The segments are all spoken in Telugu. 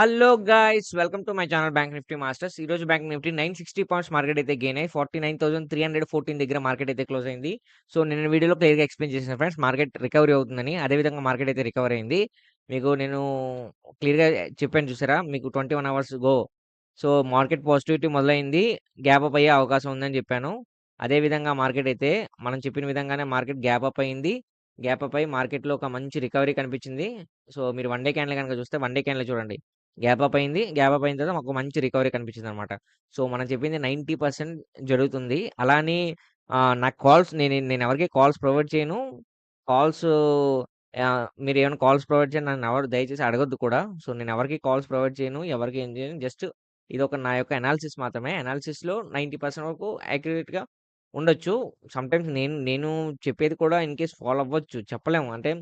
Hello guys welcome to my channel bank Nifty masters ఈ రోజు bank Nifty nine sixty points market అయితే గెయిన్ అయ్యి forty nine thousand three hundred fourteen దగ్గర మార్కెట్ అయితే క్లోజ్ అయింది. సో నేను వీడియోలో క్లియర్గా ఎక్స్ప్లెయిన్ చేసిన ఫ్రెండ్స్ మార్కెట్ రికవరీ అవుతుందని అదేవిధంగా మార్కెట్ అయితే రికవర్ అయింది. మీకు నేను క్లియర్గా చెప్పాను చూసారా? మీకు twenty one hours go so market positivity మొదలైంది. గ్యాప్ అప్ అయ్యే అవకాశం ఉందని చెప్పాను. అదేవిధంగా మార్కెట్ అయితే మనం చెప్పిన విధంగానే మార్కెట్ గ్యాప్ అప్ అయింది. గ్యాప్ అప్ అయి మార్కెట్లో ఒక మంచి రికవరీ కనిపించింది. సో మీరు వన్ డే క్యాండ్లు కనుక చూస్తే వన్ డే క్యాండ్లు చూడండి. గ్యాప్ అప్ అయింది. గ్యాప్ అప్ అయిన తర్వాత మాకు మంచి రికవరీ కనిపించింది అనమాట సో మనం చెప్పింది నైంటీ పర్సెంట్ జరుగుతుంది. అలా అని నాకు కాల్స్ నేను నేను ఎవరికి కాల్స్ ప్రొవైడ్ చేయను. కాల్స్ మీరు ఏమైనా కాల్స్ ప్రొవైడ్ చేయండి. నన్ను ఎవరు దయచేసి అడగొద్దు కూడా. సో నేను ఎవరికి కాల్స్ ప్రొవైడ్ చేయను ఎవరికి ఏం చేయను. జస్ట్ ఇది ఒక నా యొక్క అనాలిసిస్ మాత్రమే. అనాలిసిస్లో నైంటీ పర్సెంట్ వరకు యాక్యురేట్గా ఉండొచ్చు. సమ్టైమ్స్ నేను నేను చెప్పేది కూడా ఇన్ కేస్ ఫాలో అవ్వచ్చు. చెప్పలేము. అంటే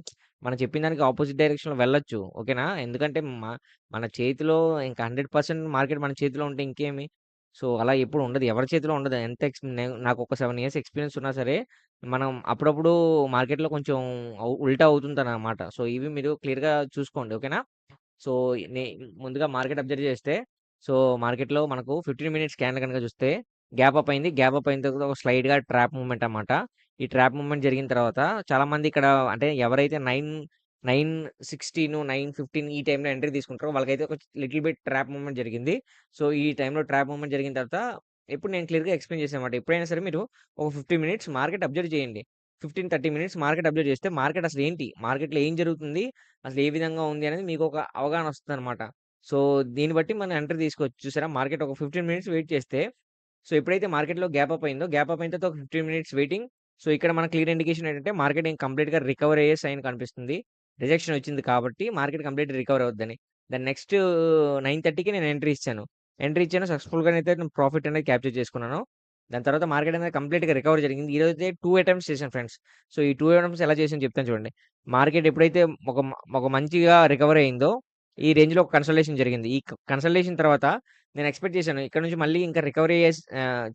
మనం చెప్పిన దానికి ఆపోజిట్ డైరెక్షన్లో వెళ్ళొచ్చు. ఓకేనా? ఎందుకంటే మా మన చేతిలో ఇంకా హండ్రెడ్ పర్సెంట్ మార్కెట్ మన చేతిలో ఉంటే ఇంకేమి? సో అలా ఎప్పుడు ఉండదు. ఎవరి చేతిలో ఉండదు. ఎంత ఎక్స్ నాకు ఒక సెవెన్ ఇయర్స్ ఎక్స్పీరియన్స్ ఉన్నా సరే మనం అప్పుడప్పుడు మార్కెట్లో కొంచెం ఉల్టా అవుతుంది అనమాట సో ఇవి మీరు క్లియర్గా చూసుకోండి. ఓకేనా? సో నే ముందుగా మార్కెట్ అబ్జర్వ్ చేస్తే సో మార్కెట్లో మనకు ఫిఫ్టీన్ మినిట్స్ క్యాండిల్ కనుక చూస్తే గ్యాప్ అప్ అయింది. గ్యాప్ అప్ అయిన తర్వాత ఒక స్లైడ్గా ట్రాప్ మూమెంట్ అనమాట ఈ ట్రాప్ మూమెంట్ జరిగిన తర్వాత చాలామంది ఇక్కడ అంటే ఎవరైతే nine nine sixteen nine fifteen ఈ టైంలో ఎంట్రీ తీసుకుంటారో వాళ్ళకైతే ఒక లిటిల్ బిట్ ట్రాప్ మూమెంట్ జరిగింది. సో ఈ టైంలో ట్రాప్ మూమెంట్ జరిగిన తర్వాత ఎప్పుడు నేను క్లియర్గా ఎక్స్ప్లెయిన్ చేసాను ఎప్పుడైనా సరే మీరు ఒక ఫిఫ్టీన్ మినిట్స్ మార్కెట్ అబ్జర్వ్ చేయండి. Fifteen thirty minutes market observe చేస్తే మార్కెట్ అసలు ఏంటి? మార్కెట్లో ఏం జరుగుతుంది? అసలు ఏ విధంగా ఉంది అనేది మీకు ఒక అవగాహన వస్తుంది అనమాట సో దీన్ని బట్టి మనం ఎంట్రీ తీసుకోవచ్చు. చూసారా? మార్కెట్ ఒక ఫిఫ్టీన్ మినిట్స్ వెయిట్ చేస్తే సో ఎప్పుడైతే మార్కెట్‌లో గ్యాప్ అప్ అయిందో, గ్యాప్ అప్ అయిన తర్వాత ఒక ఫిఫ్టీన్ మినిట్స్ వెయిటింగ్. సో ఇక్కడ మన క్లియర్ ఇండికేషన్ ఏంటంటే మార్కెట్ ఇంక కంప్లీట్‌గా రికవర్ అయ్యే సైన్ కనిపిస్తుంది. రిజెక్షన్ వచ్చింది కాబట్టి మార్కెట్ కంప్లీట్ రికవర్ అవుద్దని. దాని నెక్స్ట్ 9:30కి నేను ఎంట్రీ ఇచ్చాను. ఎంట్రీ ఇచ్చాను సక్సెస్‌ఫుల్‌గానైతే నేను ప్రాఫిట్ అనేది క్యాప్చర్ చేసుకున్నాను. దాని తర్వాత మార్కెట్ అనేది కంప్లీట్‌గా రికవర్ జరిగింది. ఈరోజైతే 2 అటెంప్ట్స్ చేశాను ఫ్రెండ్స్. సో ఈ టూ అటెంప్ట్స్ ఎలా చేశానో చెప్తాను చూడండి. మార్కెట్ ఎప్పుడైతే ఒక ఒక మంచిగా రికవర్ అయిందో, ఈ రేంజ్‌లో ఒక కన్సల్టేషన్ జరిగింది. ఈ కన్సల్టేషన్ తర్వాత నేను ఎక్స్‌పెక్ట్ చేశాను. ఇక్కడ నుంచి మళ్ళీ ఇంకా రికవరీ అయ్యే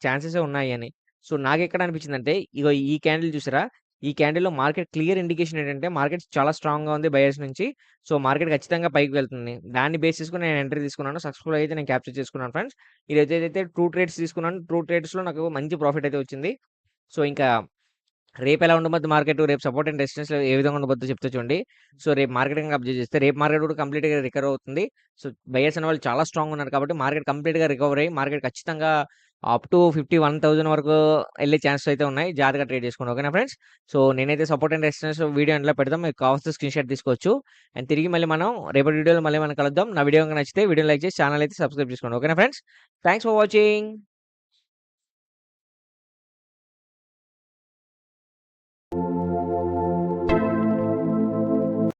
ఛాన్సెస్ ఉన్నాయి అని. సో నాకు ఇక్కడ అనిపించింది అంటే ఇగో ఈ క్యాండిల్ చూసారా? ఈ క్యాండిల్‌లో మార్కెట్ క్లియర్ ఇండికేషన్ ఏంటంటే, మార్కెట్ చాలా స్ట్రాంగ్‌గా ఉంది బయర్స్ నుంచి. సో మార్కెట్ ఖచ్చితంగా పైకి వెళ్తుంది. దాన్ని బేస్ చేసుకుని నేను ఎంట్రీ తీసుకున్నాను. సక్సెస్‌ఫుల్ అయితే నేను క్యాప్చర్ చేసుకున్నాను ఫ్రెండ్స్. ఈరోజు అయితే ట్రూ ట్రేడ్స్ తీసుకున్నాను. ట్రూ ట్రేడ్స్‌లో నాకు మంచి ప్రాఫిట్ అయితే వచ్చింది. సో ఇంకా రేపు ఎలా ఉండబోద్దు మార్కెట్ రేపు సపోర్ట్ అండ్ రెసిస్టెన్స్ ఏ విధంగా ఉండబోద్దు చెప్తూ చూడండి. సో రేపు మార్కెటింగ్ అబ్జర్వ్ చేస్తే రేపు మార్కెట్ కూడా కంప్లీట్‌గా రికవర్ అవుతుంది. సో బయర్స్ అనే వాళ్ళు చాలా స్ట్రాంగ్ ఉన్నారు కాబట్టి మార్కెట్ కంప్లీట్‌గా రికవర్ అయ్యి మార్కెట్ ఖచ్చితంగా అప్ టు 51,000 వరకు వెళ్ళే ఛాన్సెస్ అయితే ఉన్నాయి. జాగ్రత్తగా ట్రేడ్ చేసుకోండి. ఓకేనా ఫ్రెండ్స్. సో నేనైతే సపోర్ట్ అండ్ రెసిస్టెన్స్ వీడియో ఎండ్‌లో పెడతాం. మీకు కావాల్సిన స్క్రీన్ షాట్ తీసుకోవచ్చు. అండ్ తిరిగి మళ్ళీ మనం రేపటి వీడియోలో మళ్ళీ మనం కలుద్దాం. నా వీడియో నచ్చితే వీడియో లైక్ చేసి ఛానల్ అయితే సబ్స్క్రైబ్ చేసుకోండి. ఓకేనా ఫ్రెండ్స్. Thanks for watching.